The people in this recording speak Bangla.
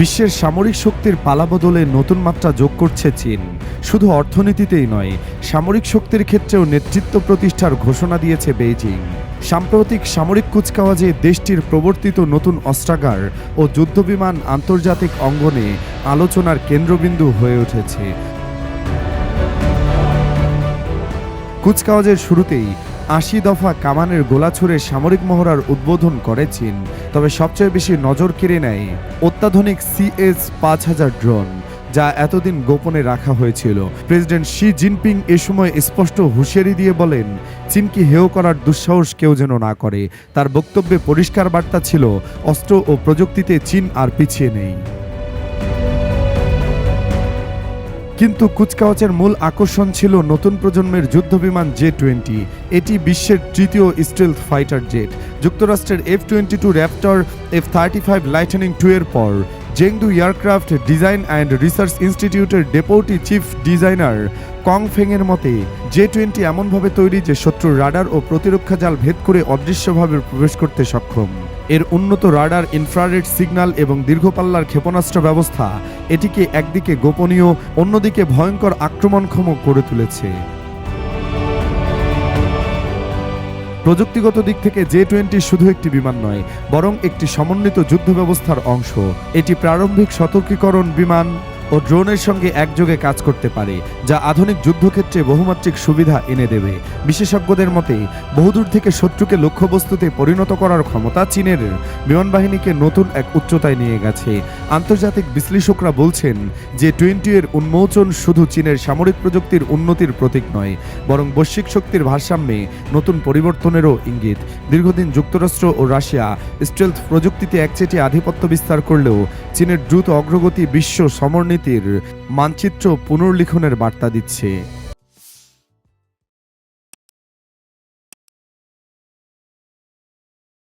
বিশ্বের সামরিক শক্তির পালাবদলে নতুন মাত্রা যোগ করছে চীন। শুধু অর্থনীতিতেই নয়, সামরিক শক্তির ক্ষেত্রেও নেতৃত্ব প্রতিষ্ঠার ঘোষণা দিয়েছে বেইজিং। সাম্প্রতিক সামরিক কুচকাওয়াজে দেশটির প্রবর্তিত নতুন অস্ত্রাগার ও যুদ্ধবিমান আন্তর্জাতিক অঙ্গনে আলোচনার কেন্দ্রবিন্দু হয়ে উঠেছে। কুচকাওয়াজের শুরুতেই আশি দফা কামানের গোলা ছুড়ে সামরিক মহড়ার উদ্বোধন করে চীন। তবে সবচেয়ে বেশি নজর কেড়ে নেয় অত্যাধুনিক সিএস পাঁচ হাজার ড্রোন, যা এতদিন গোপনে রাখা হয়েছিল। প্রেসিডেন্ট শি জিনপিং এ সময় স্পষ্ট হুঁশিয়ারি দিয়ে বলেন, চীনকে হেয় করার দুঃসাহস কেউ যেন না করে। তার বক্তব্যে পরিষ্কার বার্তা ছিল, অস্ত্র ও প্রযুক্তিতে চীন আর পিছিয়ে নেই। কিন্তু কুচকাওয়াচের মূল আকর্ষণ ছিল নতুন প্রজন্মের যুদ্ধবিমান জে টোয়েন্টি এটি বিশ্বের তৃতীয় স্টেলথ ফাইটার জেট যুক্তরাষ্ট্রের F twenty two raptor F thirty five lightning two এর পর। Chengdu aircraft design and research ইনস্টিটিউটের ডেপুটি চিফ ডিজাইনার কং ফেংয়ের মতে জে টোয়েন্টি এমনভাবে তৈরি যে শত্রুর রাডার ও প্রতিরক্ষা জাল ভেদ করে অদৃশ্যভাবে প্রবেশ করতে সক্ষম। এর উন্নত রাডার, ইনফ্রারেড সিগন্যাল এবং দীর্ঘপাল্লার ক্ষেপণাস্ত্র ব্যবস্থা এটিকে একদিকে গোপনীয়, অন্যদিকে ভয়ঙ্কর আক্রমণক্ষম করে তুলেছে। প্রযুক্তিগত দিক থেকে জে টোয়েন্টি শুধু একটি বিমান নয়, বরং একটি সমন্বিত যুদ্ধ ব্যবস্থার অংশ। এটি প্রারম্ভিক সতর্কীকরণ বিমান। ও ড্রোনের সঙ্গে একযোগে কাজ করতে পারে, যা আধুনিক যুদ্ধক্ষেত্রে বহুমাত্রিক সুবিধা এনে দেবে। বিশেষজ্ঞদের মতে, বহুদূর থেকে শত্রুকে লক্ষ্যবস্তুতে পরিণত করার ক্ষমতা চীনের বিমান বাহিনীকে নতুন এক উচ্চতায় নিয়ে গেছে। আন্তর্জাতিক বিশ্লেষকরা বলছেন যে টোয়েন্টি এর উন্মোচন শুধু চীনের সামরিক প্রযুক্তির উন্নতির প্রতীক নয়, বরং বৈশ্বিক শক্তির ভারসাম্যে নতুন পরিবর্তনেরও ইঙ্গিত। দীর্ঘদিন যুক্তরাষ্ট্র ও রাশিয়া স্টেলথ প্রযুক্তিতে একচেটি আধিপত্য বিস্তার করলেও চীনের দ্রুত অগ্রগতি বিশ্ব সমরনীতির মানচিত্র পুনর্লিখনের বার্তা দিচ্ছে।